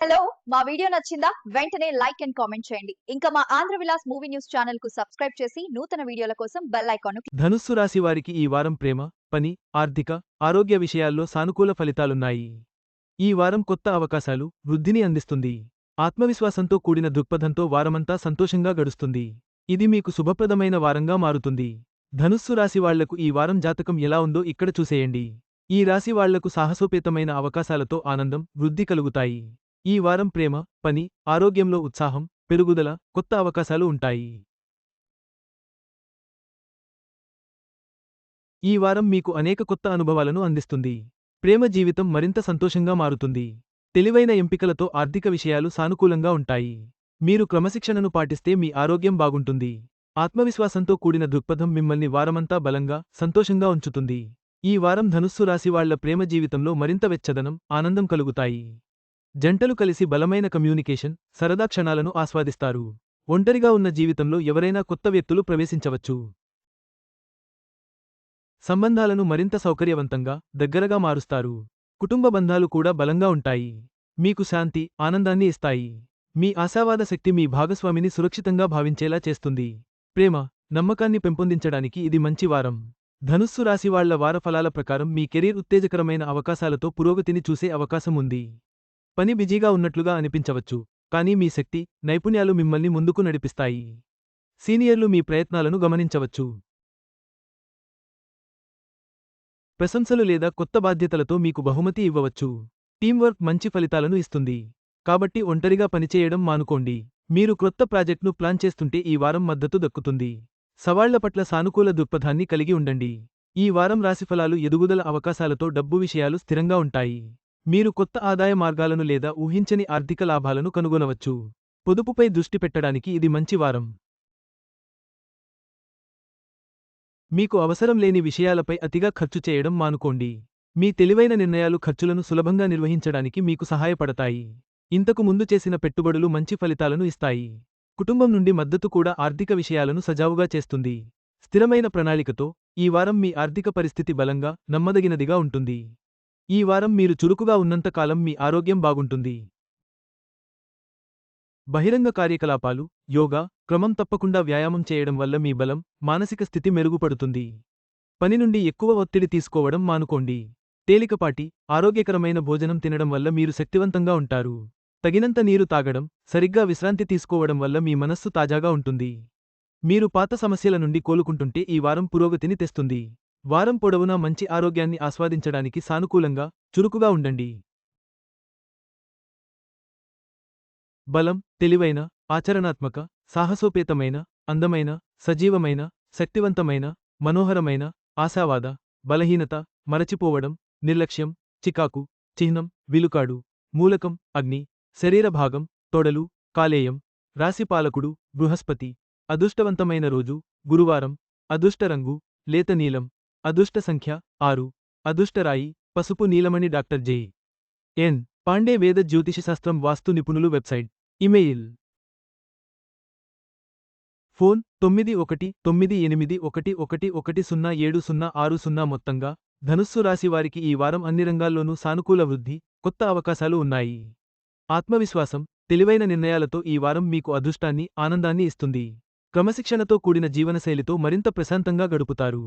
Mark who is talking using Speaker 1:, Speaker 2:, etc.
Speaker 1: Hello మా video నచ్చిందా? వెంటనే లైక్ అండ్ కామెంట్ చేయండి. ఇంకా మా ఆంధ్ర విలాస్ మూవీ న్యూస్ ఛానల్కు సబ్స్క్రైబ్ చేసి నూతన వీడియోల కోసం బెల్ ఐకాన్
Speaker 2: ధనుస్సు రాశి వారికి ఈ వారం ప్రేమ పని ఆర్థిక ఆరోగ్య విషయాల్లో సానుకూల ఫలితాలున్నాయి. ఈ వారం కొత్త అవకాశాలు వృద్ధిని అందిస్తుంది. ఆత్మవిశ్వాసంతో కూడిన దృక్పథంతో వారమంతా సంతోషంగా గడుస్తుంది. ఇది మీకు శుభప్రదమైన వారంగా మారుతుంది. ధనుస్సు రాశి వాళ్ళకు ఈ వారం జాతకం ఎలా ఉందో ఇక్కడ చూసేయండి. ఈ రాశి వాళ్ళకు సాహసోపేతమైన అవకాశాలతో ఆనందం వృద్ధి కలుగుతాయి. ఈ వారం ప్రేమ పని ఆరోగ్యంలో ఉత్సాహం పెరుగుదల కొత్త అవకాశాలు ఉంటాయి. ఈ వారం మీకు అనేక కొత్త అనుభవాలను అందిస్తుంది. ప్రేమ జీవితం మరింత సంతోషంగా మారుతుంది. తెలివైన ఎంపికలతో ఆర్థిక విషయాలు సానుకూలంగా ఉంటాయి. మీరు క్రమశిక్షణను పాటిస్తే మీ ఆరోగ్యం బాగుంటుంది. ఆత్మవిశ్వాసంతో కూడిన దృక్పథం మిమ్మల్ని వారమంతా బలంగా సంతోషంగా ఉంచుతుంది. ఈ వారం ధనుస్సు రాశి వాళ్ళ ప్రేమ జీవితంలో మరింత వెచ్చదనం ఆనందం కలుగుతాయి. జంటలు కలిసి బలమైన కమ్యూనికేషన్ సరదా క్షణాలను ఆస్వాదిస్తారు. ఒంటరిగా ఉన్న జీవితంలో ఎవరైనా కొత్త వ్యక్తులు ప్రవేశించవచ్చు. సంబంధాలను మరింత సౌకర్యవంతంగా దగ్గరగా మారుస్తారు. కుటుంబ బంధాలు కూడా బలంగా ఉంటాయి. మీకు శాంతి ఆనందాన్ని ఇస్తాయి. మీ ఆశావాద శక్తి మీ భాగస్వామిని సురక్షితంగా భావించేలా చేస్తుంది. ప్రేమ నమ్మకాన్ని పెంపొందించడానికి ఇది మంచి వారం. ధనుస్సు రాశివాళ్ళ వారఫలాల ప్రకారం మీ కెరీర్ ఉత్తేజకరమైన అవకాశాలతో పురోగతిని చూసే అవకాశం ఉంది. పని బిజీగా ఉన్నట్లుగా అనిపించవచ్చు కానీ మీ శక్తి నైపుణ్యాలు మిమ్మల్ని ముందుకు నడిపిస్తాయి. సీనియర్లు మీ ప్రయత్నాలను గమనించవచ్చు. ప్రశంసలు లేదా కొత్త బాధ్యతలతో మీకు బహుమతి ఇవ్వవచ్చు. టీంవర్క్ మంచి ఫలితాలను ఇస్తుంది. కాబట్టి ఒంటరిగా పనిచేయడం మానుకోండి. మీరు క్రొత్త ప్రాజెక్ట్ను ప్లాన్ చేస్తుంటే ఈ వారం మద్దతు దక్కుతుంది. సవాళ్ళ పట్ల సానుకూల దృక్పథాన్ని కలిగి ఉండండి. ఈ వారం రాశిఫలాలు ఎదుగుదల అవకాశాలతో డబ్బు విషయాలు స్థిరంగా ఉంటాయి. మీరు కొత్త ఆదాయ మార్గాలను లేదా ఊహించని ఆర్థిక లాభాలను కనుగొనవచ్చు. పొదుపుపై దృష్టి పెట్టడానికి ఇది మంచి వారం. మీకు అవసరం లేని విషయాలపై అతిగా ఖర్చు చేయడం మానుకోండి. మీ తెలివైన నిర్ణయాలు ఖర్చులను సులభంగా నిర్వహించడానికి మీకు సహాయపడతాయి. ఇంతకు ముందు చేసిన పెట్టుబడులు మంచి ఫలితాలను ఇస్తాయి. కుటుంబం నుండి మద్దతు కూడా ఆర్థిక విషయాలను సజావుగా చేస్తుంది. స్థిరమైన ప్రణాళికతో ఈ వారం మీ ఆర్థిక పరిస్థితి బలంగా నమ్మదగినదిగా ఉంటుంది. ఈ వారం మీరు చురుకుగా ఉన్నంతకాలం మీ ఆరోగ్యం బాగుంటుంది. బహిరంగ కార్యకలాపాలు యోగా క్రమం తప్పకుండా వ్యాయామం చేయడం వల్ల మీ బలం మానసిక స్థితి మెరుగుపడుతుంది. పని నుండి ఎక్కువ ఒత్తిడి తీసుకోవడం మానుకోండి. తేలికపాటి ఆరోగ్యకరమైన భోజనం తినడం వల్ల మీరు శక్తివంతంగా ఉంటారు. తగినంత నీరు తాగడం సరిగ్గా విశ్రాంతి తీసుకోవడం వల్ల మీ మనస్సు తాజాగా ఉంటుంది. మీరు పాత సమస్యల నుండి కోలుకుంటుంటే ఈ వారం పురోగతిని తెస్తుంది. వారం పొడవునా మంచి ఆరోగ్యాన్ని ఆస్వాదించడానికి సానుకూలంగా చురుకుగా ఉండండి. బలం తెలివైన ఆచరణాత్మక సాహసోపేతమైన అందమైన సజీవమైన శక్తివంతమైన మనోహరమైన ఆశావాద బలహీనత మరచిపోవడం నిర్లక్ష్యం చికాకు చిహ్నం విలుకాడు మూలకం అగ్ని శరీర భాగం తొడలు కాలేయం రాశిపాలకుడు బృహస్పతి అదృష్టవంతమైన రోజు గురువారం అదృష్టరంగు లేత నీలం అదృష్ట సంఖ్య ఆరు. అదృష్టరాయి పసుపు నీలమణి డాక్టర్ జే. ఎన్. పాండే వేద జ్యోతిషశాస్త్రం వాస్తు నిపుణులు వెబ్సైట్. ఇమెయిల్. ఫోన్ తొమ్మిది ఒకటి తొమ్మిది ఎనిమిది ఒకటి ఒకటి ఒకటి సున్నా ఏడు సున్నా ఆరు సున్నా మొత్తంగా ధనుస్సు రాశి వారికి ఈ వారం అన్ని రంగాల్లోనూ సానుకూల వృద్ధి కొత్త అవకాశాలు ఉన్నాయి. ఆత్మవిశ్వాసం తెలివైన నిర్ణయాలతో ఈ వారం మీకు అదృష్టాన్ని ఆనందాన్ని ఇస్తుంది. క్రమశిక్షణతో కూడిన జీవనశైలితో మరింత ప్రశాంతంగా గడుపుతారు.